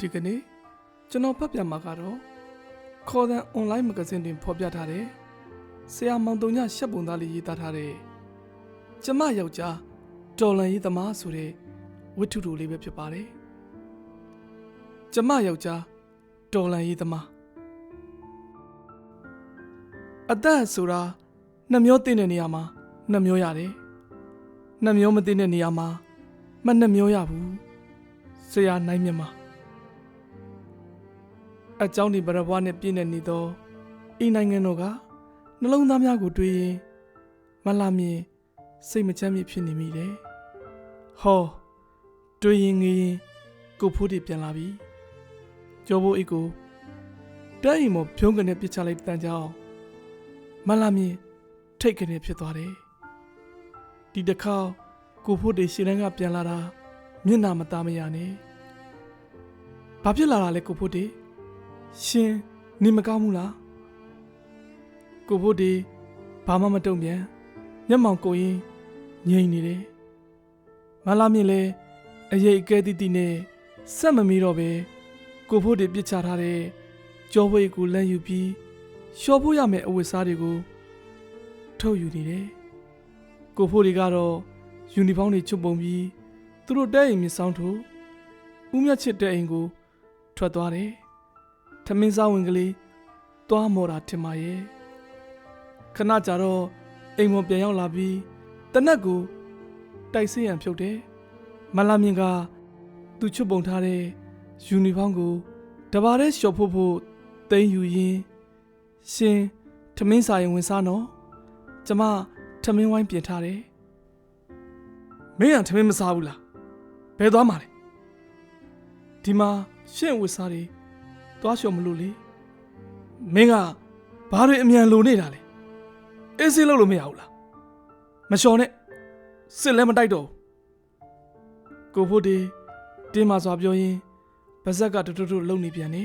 ဒီကနေ့ကျွန်တော်ဖတ်ပြမှာကတော့ခေါ်တဲ့ online မဂဇင်းတွင်ဖော်ပြထားတဲ့ဆရာမောင်တုံညရှက်ပုံသားလေးရေးသားထားတဲ့ကျမယောက်ျားတော်လန်ရေးသမားဆိုတဲ့ဝတ္ထုတူလေးပဲဖြစ်ပါတယ်ကျမယောက်ျားတော်လန်ရေးသမားအသက်ဆိုတာနှမျောသိတဲ့နေရာမှာနှမျောရတယ်နှမျောမသိတဲ့နေရာမှာမနှမျောရဘူးဆရာနိုင်မြတ်မှာ အကြောင်းဒီဗရဘွားနဲ့ပြည့်နေနေသောဤနိုင်ငံတော်ကနှလုံးသားများကိုတွေးရင်မလာမြင်စိတ်မချမ်းမြေ့ဖြစ်နေမိတယ်။ဟောတွေးရင်ငေးရင်ကိုဖိုးတီပြန်လာပြီ။ကြောဘိုးအိတ်ကိုတဲ့အိမ်မဖြုံးကနေပြစ်ချလိုက်တဲ့တန်ကြောင်မလာမြင်ထိတ်ကနေဖြစ်သွားတယ်။ဒီတစ်ခါကိုဖိုးတီရှင်းလန်းကပြန်လာတာမျက်နှာမသားမရနဲ့။ဘာဖြစ်လာတာလဲကိုဖိုးတီ။ ရှင်နေမကောင်းဘူးလားကိုဖို့ဒီဘာမှမတုံ့ပြန်မျက်မှောင်ကိုရင်ငြိမ်နေတယ်မလာမြင့်လဲအရေးအကဲတိတိနဲ့စက်မမီတော့ပဲကိုဖို့ဒီပြစ်ချထားတဲ့ကြောဘွေကိုလမ်းယူပြီးလျှော်ဖို့ရမယ့်အဝတ်စားတွေကိုထုတ်ယူနေတယ်ကိုဖို့ဒီကတော့ယူနီဖောင်းတွေချုပ်ပုံပြီးသူတို့တဲအိမ်မြဆောင်ထိုးဦးမြတ်ချစ်တဲ့အိမ်ကိုထွက်သွားတယ် ထမင်းစားဝင်ကလေးသွားမော်တာထင်ပါရဲ့ခဏကြာတော့အိမ်မပြန်ရောက်လာပြီးတနက်ကိုတိုက်ဆေးရန်ဖြုတ်တယ်မလာမြင်ကသူချွတ်ပုံထားတဲ့ယူနီဖောင်းကိုတဘာတဲ့လျှော်ဖို့ဖို့တိန်ယူရင်းရှင်ထမင်းစားရင်ဝင်စားနော်ကျမထမင်းဝိုင်းပြင်ထားတယ်မင်းကထမင်းမစားဘူးလားဘယ်သွားမှာလဲဒီမှာရှင့်ဝစ်စားတွေ သွားလျှော်မလို့လေမင်းကဘာတွေအမြန်လိုနေတာလဲအေးစေးလို့လို့မရဘူးလားမလျှော်နဲ့စစ်လည်းမတိုက်တော့ဘူးကိုဖို့ဒီတင်းမာစွာပြောရင်းပါဇက်ကတွတ်တွတ်လုံနေပြန်နေ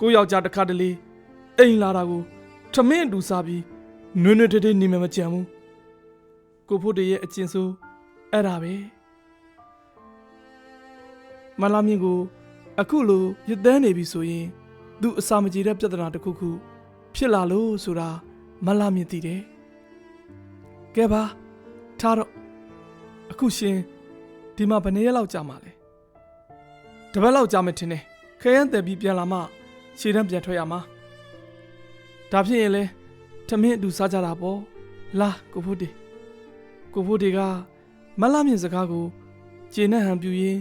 ကိုယောက်ျားတစ်ခါတလေအိမ်လာတာကိုထမင်းအတူစားပြီးနွေ့နွေ့တေးတေးနေမှမကြံဘူးကိုဖို့ဒီရဲ့အကျဉ်ဆိုးအဲ့ဒါပဲမလာမြင့်ကို အခုလိုရစ်တန်းနေပြီဆိုရင်သူအစာမကြေတဲ့ပြဿနာတစ်ခုခုဖြစ်လာလို့ဆိုတာမလာမြင်သိတယ်။ကဲပါထားတော့အခုရှင်ဒီမှာဘယ်နှစ်ရက်လောက်ကြာမှာလဲ။တစ်ပတ်လောက်ကြာမယ်ထင်တယ်။ခရမ်းတယ်ပြီးပြန်လာမှခြေတန်းပြန်ထွက်ရမှာ။ဒါဖြစ်ရင်လေထမင်းအတူစားကြတာပေါ့။လာကိုဖို့တီကိုဖို့တီကမလာမြင်စကားကိုခြေနဲ့ဟန်ပြူရင်း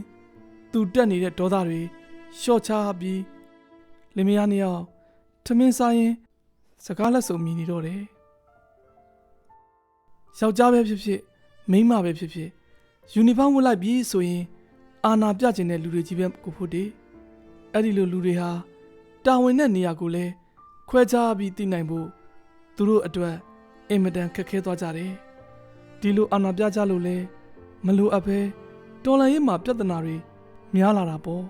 သူတက်နေတဲ့ဒေါသတွေ ရှော့ချပြီးလင်မယားနှစ်ယောက်ထမင်းစားရင်စကားလက်စုံမြည်နေတော့တယ်ယောက်ျားပဲဖြစ်ဖြစ်မိန်းမပဲဖြစ်ဖြစ်ယူနီဖောင်းဝတ်လိုက်ပြီးဆိုရင် အာနာပြကျင်တဲ့လူတွေကြီးပဲကိုဖို့တေအဲ့ဒီလိုလူတွေဟာတာဝန်တဲ့နေရာကိုလည်းခွဲခြားပြီးသိနိုင်ဖို့သူတို့အတွက်အင်မတန်ခက်ခဲသွားကြတယ်ဒီလိုအာနာပြကြလို့လဲမလိုအပ်ပဲတော်လန်ရေးမှာပြဿနာတွေများလာတာပေါ့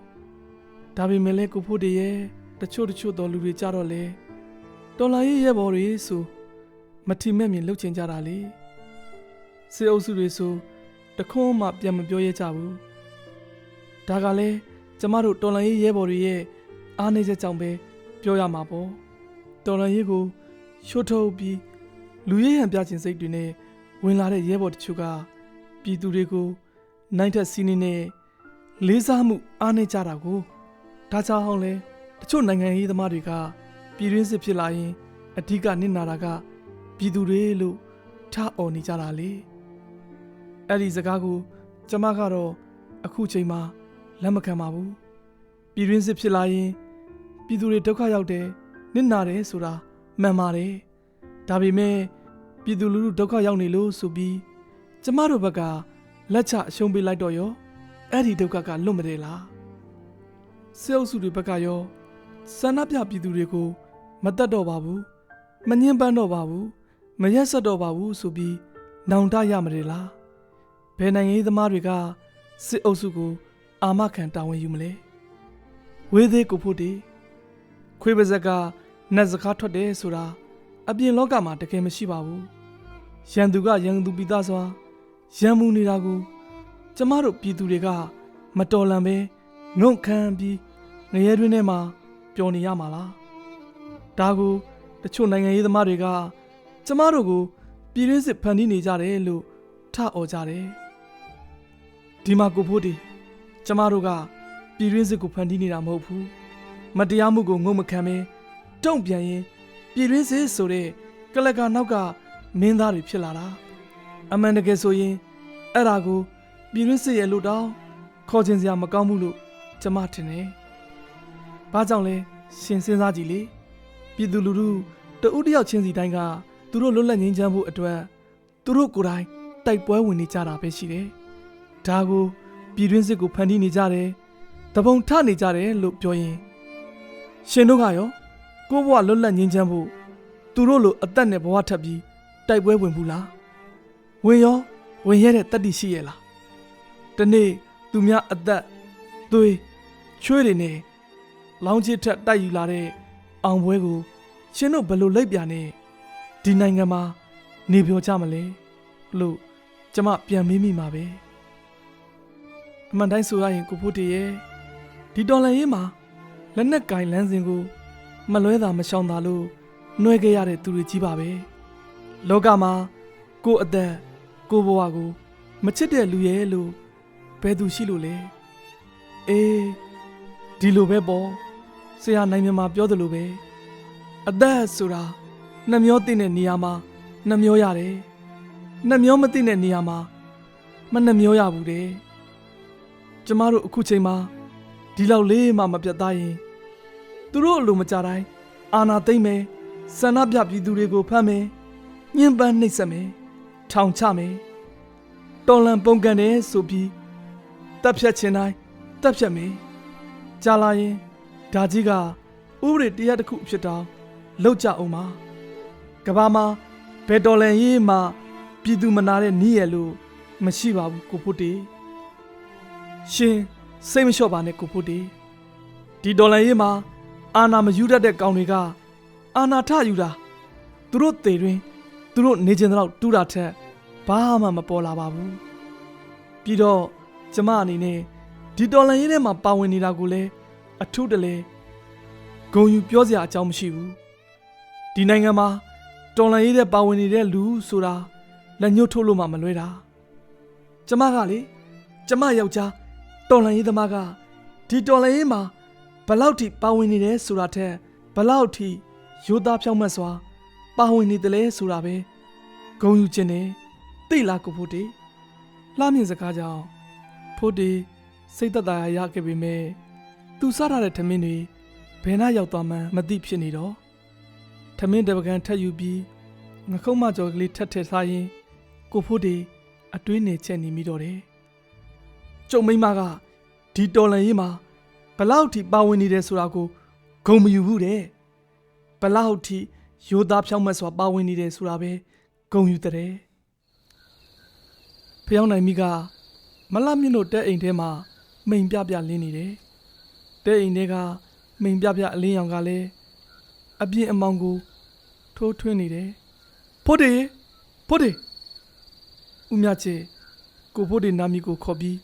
ဒါပေမဲ့လည်းကိုဖို့တည်းရဲ့တချို့တချို့တော်လူတွေကြတော့လေတော်လာရေးရဲ့ဘော်တွေဆိုမထီမဲ့မြင်လှုပ်ချင်ကြတာလေစေအုပ်စုတွေဆိုတခွန်းမှပြန်မပြောရကြဘူးဒါကလည်းကျမတို့တော်လန်ရေးရဲဘော်တွေရဲ့အားနည်းချက်ကြောင့်ပဲပြောရမှာပေါ့တော်လန်ရေးကိုရှို့ထုတ်ပြီးလူရဲရန်ပြခြင်းစိတ်တွေနဲ့ဝင်လာတဲ့ရဲဘော်တချို့ကပြည်သူတွေကိုနိုင်ထက်စီးနေနဲ့လေးစားမှုအားနည်းကြတာကို ဒါကြောင့်လဲတချို့နိုင်ငံရေးသမားတွေကပြည်တွင်းစစ်ဖြစ်လာရင်အဓိကနစ်နာတာကပြည်သူတွေလို့ထားអော်နေကြတာလေအဲ့ဒီစကားကိုကျမကတော့အခုချိန်မှာလက်မခံပါဘူးပြည်တွင်းစစ်ဖြစ်လာရင်ပြည်သူတွေဒုက္ခရောက်တယ်နစ်နာတယ်ဆိုတာမှန်ပါတယ်ဒါပေမဲ့ပြည်သူလူထုဒုက္ခရောက်နေလို့ဆိုပြီးကျမတို့ဘက်ကလက်ချအရှုံးပေးလိုက်တော့ရောအဲ့ဒီဒုက္ခကလွတ်မတယ်လား စေအုပ်စုတွေဘက်ကရောဆန္ဒပြပြည်သူတွေကိုမတတ်တော့ပါဘူးမငင်းပန်းတော့ပါဘူးမရက်ဆက်တော့ပါဘူးဆိုပြီးနောင်တရမတယ်လားဘယ်နိုင်ငံရေးသမားတွေကစစ်အုပ်စုကိုအာမခံတာဝန်ယူမလဲဝေးသေးကိုဖို့တေခွေးပါဇက်ကနတ်စကားထွက်တယ်ဆိုတာအပြင်လောကမှာတကယ်မရှိပါဘူးရန်သူကရန်သူပိသားစွာရန်မှုနေတာကို ကျမတို့ပြည်သူတွေကမတော်လန်ပဲ ငုံခံပြီးငရဲတွင်းထဲမှာပျော်နေရမှာလားဒါကိုတချို့နိုင်ငံရေးသမားတွေကကျမတို့ကိုပြည်တွင်းစစ်ဖန်တီးနေကြတယ်လို့ထအော်ကြတယ်ဒီမှာကိုဖို့ဒီကျမတို့ကပြည်တွင်းစစ်ကိုဖန်တီးနေတာမဟုတ်ဘူးမတရားမှုကိုငုံမခံဘဲတုံ့ပြန်ရင်ပြည်တွင်းစစ်ဆိုတဲ့ကလကနောက်ကမင်းသားတွေဖြစ်လာတာအမှန်တကယ်ဆိုရင်အဲ့ဒါကိုပြည်တွင်းစစ်ရဲ့လို့တောင်းခေါ်ခြင်းစရာမကောင်းဘူးလို့ ကျမထင်တယ်။ဘာကြောင့်လဲရှင်စဉ်းစားကြည့်လေပြည်သူလူထုတဦးတစ်ယောက်ချင်းစီတိုင်းကသူတို့လွတ်လပ်ငြိမ်းချမ်းဖို့အတွက်သူတို့ကိုယ်တိုင်တိုက်ပွဲဝင်နေကြတာပဲရှိတယ်။ဒါကိုပြည်တွင်းစစ်ကိုဖန်တီးနေကြတယ်။တပုံထနေကြတယ်လို့ပြောရင်ရှင်တို့ကရောကိုယ့်ဘဝလွတ်လပ်ငြိမ်းချမ်းဖို့သူတို့လိုအသက်နဲ့ဘဝထပ်ပြီးတိုက်ပွဲဝင်ဘူးလား။ဝင်ရောဝင်ရတဲ့တတ္တိရှိရဲ့လား။တနေ့သူများအသက်သွေး ချွေးတွေနဲ့လောင်းချစ်ထက်တိုက်ယူလာတဲ့အောင်ပွဲကိုရှင်တို့ဘယ်လိုလိုက်ပြနေဒီနိုင်ငံမှာနေပြောကြမလဲလို့ကျမပြန်မေးမိမှာပဲအမှန်တိုင်းဆိုရရင်ကိုဖို့တည်းရဲ့ဒီတော်လန်ရေးမှာလက်နက်ကင်လန်းစဉ်ကို မလွဲတာမရှောင်တာလို့နှွဲခဲ့ရတဲ့သူတွေကြီးပါပဲလောကမှာကိုယ့်အသက်ကိုယ့်ဘဝကို မချစ်တဲ့လူရဲ့လို့ဘယ်သူရှိလို့လဲအေး ဒီလိုပဲပေါ့ဆရာနိုင်မြန်မာပြောသလိုပဲအသက်ဆိုတာနှမျောသိတဲ့နေရာမှာနှမျောရတယ်နှမျောမသိတဲ့နေရာမှာမနှမျောရဘူးတဲ့ကျမတို့အခုချိန်မှာဒီလောက်လေးမှမပြတ်သားရင်သူတို့အလိုမကြတိုင်းအာနာသိမ့်မယ်ဆန္ဒပြပြည်သူတွေကိုဖမ်းမယ်ညှဉ်းပန်းနှိပ်စက်မယ်ထောင်ချမယ်တော်လန်ပုန်ကန်တယ်ဆိုပြီးတပ်ဖြတ်ခြင်းတိုင်းတပ်ဖြတ်မယ် ကြာလာရင်ဒါကြီးကဥပဒေတရားတစ်ခုဖြစ်တောင်လောက်ကြအောင်ပါကဘာမှာဘယ်တော်လန်ရေးမှာပြည်သူမနာတဲ့နီးရလို့မရှိပါဘူးကိုဖို့တီရှင်စိတ်မလျှော့ပါနဲ့ကိုဖို့တီဒီဒေါ်လာရေးမှာအာနာမယူတတ်တဲ့ကောင်တွေကအာနာထယူတာသူတို့တေတွင်သူတို့နေကျင်တော့တူးတာထက်ဘာမှမပေါ်လာပါဘူးပြီးတော့ကျမအနေနဲ့ ဒီဒေါ်လာရေးထဲမှာပါဝင်နေတာကိုလည်းအထူးတလဲဂုံယူပြောစရာအကြောင်းမရှိဘူးဒီနိုင်ငံမှာတော်လန်ရေးတဲ့ပါဝင်နေတဲ့လူဆိုတာလက်ညှိုးထိုးလို့မှမလွဲတာကျမကလေကျမယောက်ျားတော်လန်ရေးသမားကဒီတော်လန်ရေးမှာဘလောက်ထိပါဝင်နေတယ်ဆိုတာထက်ဘလောက်ထိရိုးသားဖြောင့်မတ်စွာ ပါဝင်နေတယ်လဲဆိုတာပဲဂုံယူခြင်းနဲ့သိလားကိုဖို့တေလှမြင့်စကားကြောင့်ဖို့တေ စိတ်သက်သာရခဲ့ပေမဲ့သူစားထားတဲ့ထမင်းတွေဘယ်နှရောက်သွားမှန်းမသိဖြစ်နေတော့ထမင်းတပကံထက်ယူပြီးငခုံးမကြော်ကလေးထက်ထက်စားရင်ကိုဖို့တေအတွင်းနေချက်နေမိတော့တယ်ကျုံမိမကဒီတော်လန်ရေးမှာဘလောက်ထိပါဝင်နေတယ်ဆိုတာကိုဂုံမယူဘူးတဲ့ဘလောက်ထိရိုးသားဖြောင့်မတ်စွာပါဝင်နေတယ်ဆိုတာပဲဂုံယူတဲ့ဖျောင်းနိုင်မိကမလမြင့်တို့တဲ့အိမ်ထဲမှာ မိန်ပြပြလင်းနေတယ်တဲ့အိမ်ထဲကမိန်ပြပြအလင်းရောင်ကလည်းအပြင်းအမောင်ကိုထိုးထွင်းနေတယ်ဖို့တေဖို့တေဦးမြချေကိုဖို့တေနာမီကိုခေါ်ပြီး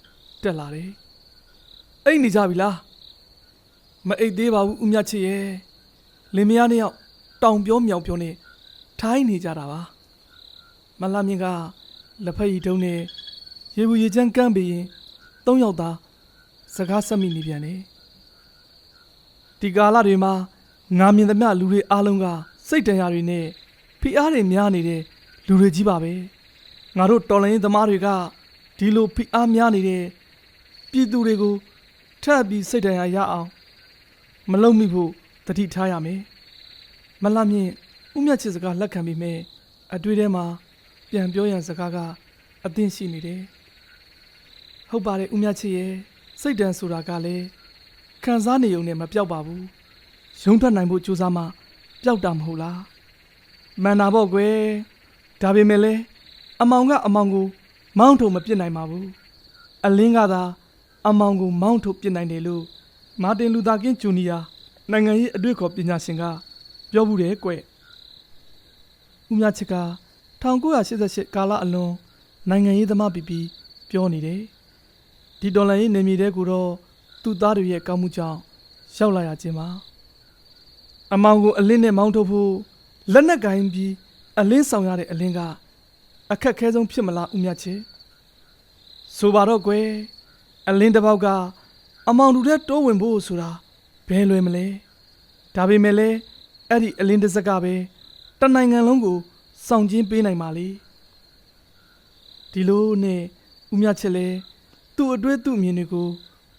တက်လာတယ်အိတ်နေကြပြီလားမအိတ်သေးပါဘူးဦးမြချေရဲ့လင်မယားနှစ်ယောက်တောင်ပြောမြောင်ပြောနေထိုင်းနေကြတာပါမလာမြင့်ကလက်ဖက်ရည်တုံးနဲ့ရေဘူးရေချမ်းကမ်းပြီးရင်သုံးယောက်သား စကားဆက်မိနေပြန်တယ်ဒီကာလတွေမှာငါမြင်သမျှလူတွေအားလုံးကစိတ်တန်ရာတွေနဲ့ဖိအားတွေများနေတဲ့လူတွေကြီးပါပဲငါတို့တော်လိုင်းသမားတွေကဒီလိုဖိအားများနေတဲ့ပြည်သူတွေကိုထပ်ပြီးစိတ်တန်ရာရအောင် မလုံမိဖို့တတိထားရမယ်မလမြင့်ဥမြတ်ချစ်စကားလက်ခံပြီးမဲ့အတွေ့ထဲမှာပြန်ပြောရန်စကားကအသင့်ရှိနေတယ်ဟုတ်ပါတယ်ဥမြတ်ချစ်ရဲ့ စိတ်တန်ဆိုတာကလည်းခံစားနေုံနဲ့မပြောက်ပါဘူးရုံးထွက်နိုင်ဖို့ကြိုးစားမှပျောက်တာမဟုတ်လားမှန်တာပေါ့ကွယ်ဒါပေမဲ့လည်းအမောင်ကအမောင်ကိုမောင်းထုံမပြစ်နိုင်ပါဘူးအလင်းကသာအမောင်ကိုမောင်းထုတ်ပြစ်နိုင်တယ်လို့မာတင်လူသာကင်းဂျူနီယာနိုင်ငံရေးအတွေ့အခေါ်ပညာရှင်ကပြောဘူးတယ်ကွဦးမြချစ်က1988ကာလအလွန်နိုင်ငံရေးသမားပီပီပြောနေတယ် ဒီဒေါ်လာရေးနေမြေတဲကိုတော့သူသူ့သားတွေရဲ့ကောင်းမှုကြောင့်ရောက်လာရခြင်းပါအမောင်ကိုအလင်းနဲ့မောင်းထုတ်ဖို့လက်နက်ကိုင်းပြီးအလင်းဆောင်ရတဲ့အလင်းကအခက်ခဲဆုံးဖြစ်မလားဦးမြတ်ချေဆိုပါတော့ကွယ်အလင်းတစ်ပေါက်ကအမောင်တို့တဲ့တိုးဝင်ဖို့ဆိုတာဘယ်လွယ်မလဲဒါပေမဲ့လည်းအဲ့ဒီအလင်းတစ်စက်ကပဲတနိုင်ငံလုံးကိုစောင့်ကျင်းပေးနိုင်ပါလေဒီလိုနဲ့ဦးမြတ်ချစ်လဲ သူ့အတွေ့သူ့အမြင်တွေကို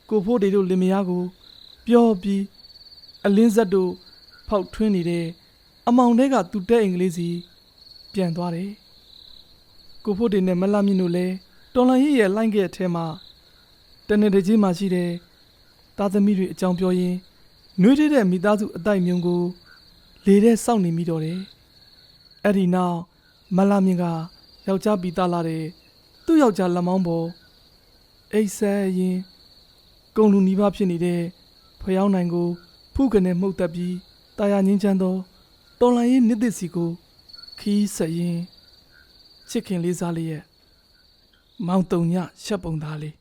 ကိုဖို့တေတို့လင်မယားကို ပြောပြီးအလင်းဆက်တို့ဖောက်ထွင်းနေတဲ့အမောင်တဲကသူ့တဲ့အင်္ဂလိပ်စီပြန်သွားတယ်ကိုဖို့တေနဲ့မလာမြင့်တို့လဲတော်လန်ရဲ့ရဲ့လိုင်းခဲ့အထဲမှာတနေ့တကြီးမှရှိတဲ့သားသမီးတွေအကြောင်းပြောရင်းနှွေးတဲ့မိသားစုအတိုက်မြုံကို လေတဲ့စောင့်နေမိတော့တယ်အဲ့ဒီနောက်မလာမြင့်ကယောက်ျားပြီးသားလာတဲ့သူ့ယောက်ျားလက်မောင်းပေါ် အိတ်ဆက်ရင်ကုံလူနီးပါးဖြစ်နေတဲ့ဖျောင်းနိုင်ကိုဖုကနေမှုတ်တက်ပြီးတာယာငင်းချမ်းသောတော်လန်ရေးနှစ်သစ်စီကိုခီးဆက်ရင်ချစ်ခင်လေးစားလေးရဲ့မောင်တုံညရှက်ပုံသားလေး